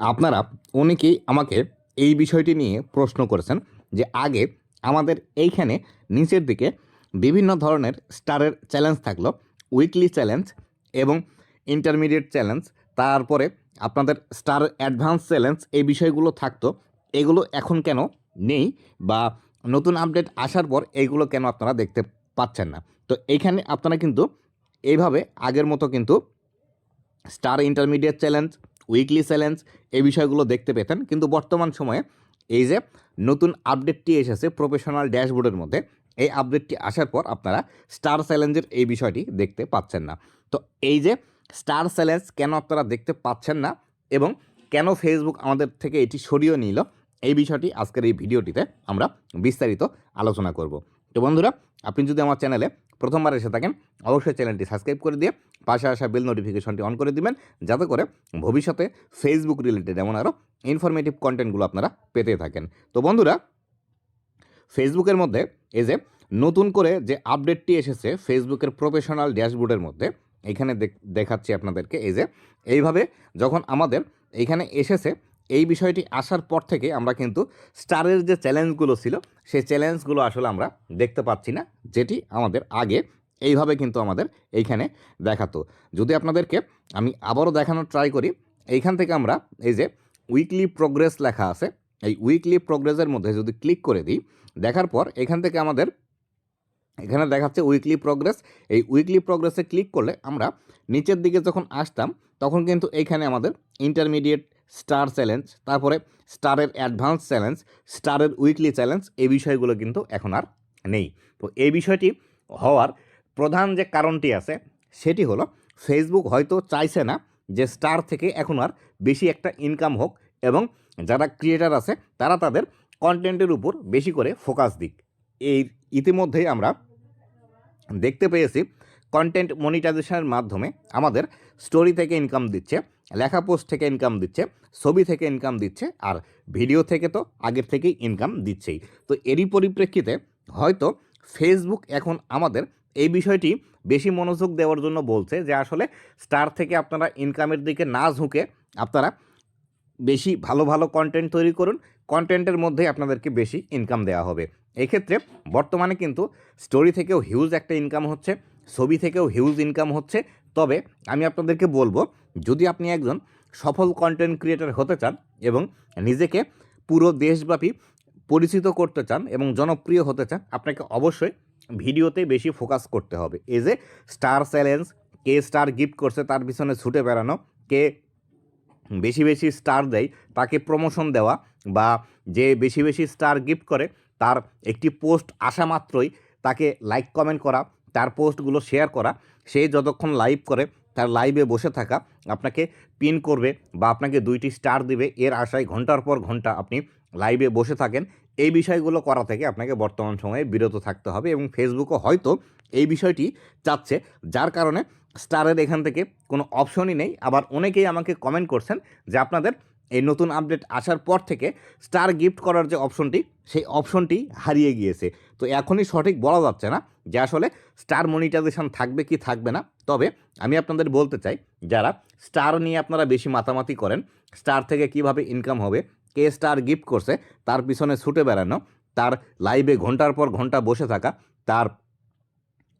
আপনারা অনেকেই আমাকে এই বিষয়টি নিয়ে প্রশ্ন করেছেন যে আগে আমাদের এইখানে নিচের দিকে বিভিন্ন ধরনের স্টারের চ্যালেঞ্জ থাকল, উইকলি চ্যালেঞ্জ এবং ইন্টারমিডিয়েট চ্যালেঞ্জ, তারপরে আপনাদের স্টার অ্যাডভান্স চ্যালেঞ্জ এই বিষয়গুলো থাকতো, এগুলো এখন কেন নেই বা নতুন আপডেট আসার পর এইগুলো কেন আপনারা দেখতে পাচ্ছেন না? তো এইখানে আপনারা কিন্তু এইভাবে আগের মতো কিন্তু star intermediate challenge weekly challenge এই বিষয়গুলো দেখতে পেতেন। কিন্তু বর্তমান সময়ে এই যে নতুন আপডেটটি এসেছে প্রফেশনাল ড্যাশবোর্ডের মধ্যে, এই আপডেটটি আসার পর আপনারা স্টার চ্যালেঞ্জের এই বিষয়টি দেখতে পাচ্ছেন না। তো এই যে স্টার চ্যালেঞ্জ কেন আপনারা দেখতে পাচ্ছেন না এবং কেন ফেসবুক আমাদের থেকে এটি সরিয়ে নিল, এই বিষয়টি আজকের এই ভিডিওটিতে আমরা বিস্তারিত আলোচনা করব। তো বন্ধুরা আপনি যদি আমার চ্যানেলে প্রথমবার এসে থাকেন, অবশ্যই চ্যানেলটি সাবস্ক্রাইব করে দিয়ে পাশে আসা বেল নোটিফিকেশনটি অন করে দিবেন, যাতে করে ভবিষ্যতে ফেসবুক রিলেটেড এমন আরও ইনফরমেটিভ কন্টেন্টগুলো আপনারা পেতে থাকেন। তো বন্ধুরা ফেসবুকের মধ্যে এই যে নতুন করে যে আপডেটটি এসেছে ফেসবুকের প্রফেশনাল ড্যাশবোর্ডের মধ্যে, এখানে দেখ- দেখাচ্ছি আপনাদেরকে, এই যে এইভাবে যখন আমাদের এখানে এসেছে এই বিষয়টি আসার পর থেকে আমরা কিন্তু স্টারের যে চ্যালেঞ্জগুলো ছিল, সেই চ্যালেঞ্জগুলো আসলে আমরা দেখতে পাচ্ছি না, যেটি আমাদের আগে এইভাবে কিন্তু আমাদের এইখানে দেখাতো। যদি আপনাদেরকে আমি আবারও দেখানোর ট্রাই করি, এইখান থেকে আমরা এই যে উইকলি প্রোগ্রেস লেখা আছে, এই উইকলি প্রোগ্রেসের মধ্যে যদি ক্লিক করে দিই, দেখার পর এখান থেকে আমাদের এখানে দেখাচ্ছে উইকলি প্রোগ্রেস এই উইকলি প্রোগ্রেসে ক্লিক করলে আমরা নিচের দিকে যখন আসতাম, তখন কিন্তু এইখানে আমাদের ইন্টারমিডিয়েট স্টার চ্যালেঞ্জ, তারপরে স্টারের অ্যাডভান্স চ্যালেঞ্জ, স্টারের উইকলি চ্যালেঞ্জ, এই বিষয়গুলো কিন্তু এখন আর নেই। তো এই বিষয়টি হওয়ার প্রধান যে কারণটি আছে, সেটি হলো ফেসবুক হয়তো চাইছে না যে স্টার থেকে এখন আর বেশি একটা ইনকাম হোক এবং যারা ক্রিয়েটার আছে, তারা তাদের কন্টেন্টের উপর বেশি করে ফোকাস দিক। এই ইতিমধ্যেই আমরা দেখতে পেয়েছি কন্টেন্ট মনিটাইজেশনের মাধ্যমে আমাদের স্টোরি থেকে ইনকাম দিচ্ছে, লেখা পোস্ট থেকে ইনকাম দিচ্ছে, ছবি থেকে ইনকাম দিচ্ছে, আর ভিডিও থেকে তো আগের থেকেই ইনকাম দিচ্ছেই। তো এরই পরিপ্রেক্ষিতে হয়তো ফেসবুক এখন আমাদের এই বিষয়টি বেশি মনোযোগ দেওয়ার জন্য বলছে যে আসলে স্টার থেকে আপনারা ইনকামের দিকে না ঝুঁকে আপনারা বেশি ভালো ভালো কন্টেন্ট তৈরি করুন কন্টেন্টের মধ্যেই আপনাদেরকে বেশি ইনকাম দেওয়া হবে। এক্ষেত্রে বর্তমানে কিন্তু স্টোরি থেকেও হিউজ একটা ইনকাম হচ্ছে। ছবি থেকেও হিউজ ইনকাম হচ্ছে। তবে আমি আপনাদেরকে বলব, যদি আপনি একজন সফল কন্টেন্ট ক্রিয়েটার হতে চান এবং নিজেকে পুরো দেশব্যাপী পরিচিত করতে চান এবং জনপ্রিয় হতে চান, আপনাকে অবশ্যই ভিডিওতে বেশি ফোকাস করতে হবে। এই যে স্টার চ্যালেঞ্জ কে স্টার গিফট করছে তার পিছনে ছুটে বেড়ানো, কে বেশি বেশি স্টার দেয় তাকে প্রমোশন দেওয়া বা যে বেশি বেশি স্টার গিফট করে তার একটি পোস্ট আসা মাত্রই তাকে লাইক কমেন্ট করা তার পোস্টগুলো শেয়ার করা, সে যতক্ষণ লাইভ করে, তার লাইভে বসে থাকা, আপনাকে পিন করবে বা আপনাকে দুইটি স্টার দিবে। এর আশায় ঘণ্টার পর ঘণ্টা আপনি লাইভে বসে থাকেন। এই বিষয়গুলো করা থেকে আপনাকে বর্তমান সময়ে বিরত থাকতে হবে এবং ফেসবুকও হয়তো এই বিষয়টি চাচ্ছে, যার কারণে স্টারের এখান থেকে কোনো অপশনই নেই। আবার অনেকেই আমাকে কমেন্ট করছেন যে আপনাদের এই নতুন আপডেট আসার পর থেকে স্টার গিফট করার যে অপশনটি সেই অপশনটি হারিয়ে গিয়েছে। তো এখনই সঠিক বলা যাচ্ছে না যে আসলে স্টার মনিটাইজেশন থাকবে কি থাকবে না। তবে আমি আপনাদের বলতে চাই, যারা স্টার নিয়ে আপনারা বেশি মাতামাতি করেন স্টার থেকে কীভাবে ইনকাম হবে, কে স্টার গিফট করছে, তার পিছনে ছুটে বেড়ানো, তার লাইভে ঘণ্টার পর ঘণ্টা বসে থাকা, তার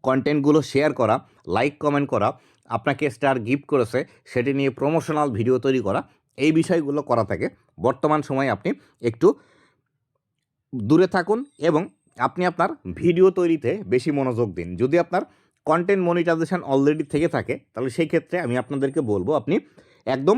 কন্টেন্টগুলো শেয়ার করা লাইক কমেন্ট করা, আপনাকে স্টার গিফট করেছে, সেটি নিয়ে প্রমোশনাল ভিডিও তৈরি করা এই বিষয়গুলো করা থাকে। বর্তমান সময়ে আপনি একটু দূরে থাকুন এবং আপনি আপনার ভিডিও তৈরিতে বেশি মনোযোগ দিন। যদি আপনার কন্টেন্ট মনিটাইজেশন অলরেডি থেকে থাকে, তাহলে সেই ক্ষেত্রে আমি আপনাদেরকে বলব, আপনি একদম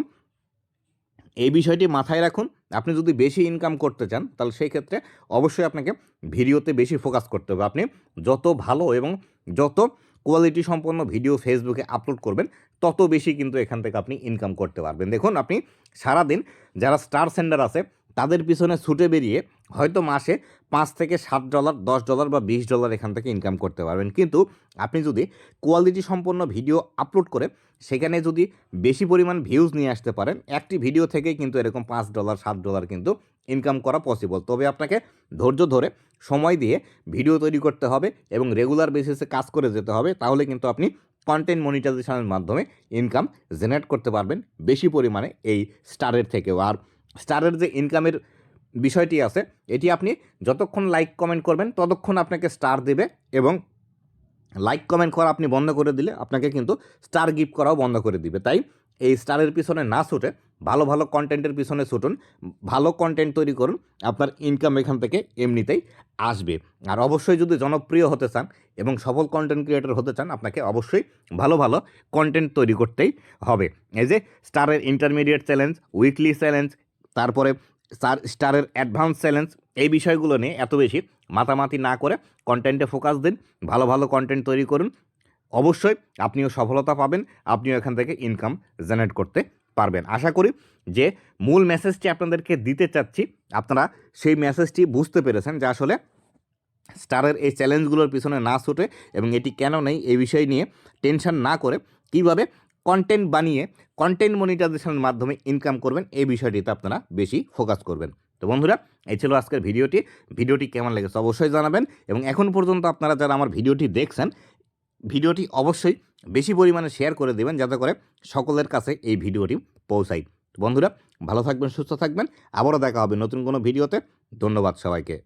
এই বিষয়টি মাথায় রাখুন। আপনি যদি বেশি ইনকাম করতে চান, তাহলে সেই ক্ষেত্রে অবশ্যই আপনাকে ভিডিওতে বেশি ফোকাস করতে হবে। আপনি যত ভালো এবং যত কোয়ালিটি সম্পন্ন ভিডিও ফেসবুকে আপলোড করবেন, তত বেশি কিন্তু এখান থেকে আপনি ইনকাম করতে পারবেন। দেখুন, আপনি সারাদিন যারা স্টার সেন্ডার আছে তাদের পিছনে ছুটে বেরিয়ে হয়তো মাসে পাঁচ থেকে সাত ডলার দশ ডলার বা বিশ ডলার এখান থেকে ইনকাম করতে পারবেন। কিন্তু আপনি যদি কোয়ালিটি সম্পন্ন ভিডিও আপলোড করে সেখানে যদি বেশি পরিমাণ ভিউজ নিয়ে আসতে পারেন, একটি ভিডিও থেকেই কিন্তু এরকম পাঁচ ডলার সাত ডলার কিন্তু ইনকাম করা পসিবল তবে আপনাকে ধৈর্য ধরে সময় দিয়ে ভিডিও তৈরি করতে হবে এবং রেগুলার বেসিসে কাজ করে যেতে হবে, তাহলে কিন্তু আপনি কন্টেন্ট মনিটাইজেশনের মাধ্যমে ইনকাম জেনারেট করতে পারবেন বেশি পরিমাণে এই স্টারের থেকেও। আর স্টারের যে ইনকামের বিষয়টি আছে, এটি আপনি যতক্ষণ লাইক কমেন্ট করবেন, ততক্ষণ আপনাকে স্টার দেবে এবং লাইক কমেন্ট করা আপনি বন্ধ করে দিলে আপনাকে কিন্তু স্টার গিফট করাও বন্ধ করে দিবে। তাই এই স্টারের পিছনে না ছুটে ভালো ভালো কন্টেন্টের পিছনে ছুটুন, ভালো কন্টেন্ট তৈরি করুন, আপনার ইনকাম এখান থেকে এমনিতেই আসবে। আর অবশ্যই যদি জনপ্রিয় হতে চান এবং সফল কন্টেন্ট ক্রিয়েটর হতে চান, আপনাকে অবশ্যই ভালো ভালো কন্টেন্ট তৈরি করতেই হবে। এই যে, স্টারের ইন্টারমিডিয়েট চ্যালেঞ্জ উইকলি চ্যালেঞ্জ তারপরে স্টার, স্টারের অ্যাডভান্স চ্যালেঞ্জ, এই বিষয়গুলো নিয়ে এত বেশি মাতামাতি না করে কন্টেন্টে ফোকাস দিন, ভালো ভালো কন্টেন্ট তৈরি করুন। অবশ্যই আপনিও সফলতা পাবেন, আপনিও এখান থেকে ইনকাম জেনারেট করতে পারবেন। আশা করি যে মূল মেসেজটি আপনাদেরকে দিতে চাচ্ছি, আপনারা সেই মেসেজটি বুঝতে পেরেছেন যে আসলে স্টারের এই চ্যালেঞ্জগুলোর পিছনে না ছুটে এবং এটি কেন নেই, এই বিষয় নিয়ে টেনশন না করে কীভাবে কন্টেন্ট বানিয়ে কন্টেন্ট মনিটাইজেশনের মাধ্যমে ইনকাম করবেন, এই বিষয়টিতে আপনারা বেশি ফোকাস করবেন। তো বন্ধুরা, এই ছিল আজকের ভিডিওটি। ভিডিওটি কেমন লেগেছে অবশ্যই জানাবেন এবং এখন পর্যন্ত আপনারা যারা আমার ভিডিওটি দেখছেন, ভিডিওটি অবশ্যই বেশি পরিমাণে শেয়ার করে দেবেন, যাতে করে সকলের কাছে এই ভিডিওটি পৌঁছায়। বন্ধুরা, ভালো থাকবেন, সুস্থ থাকবেন। আবারও দেখা হবে নতুন কোনো ভিডিওতে। ধন্যবাদ সবাইকে।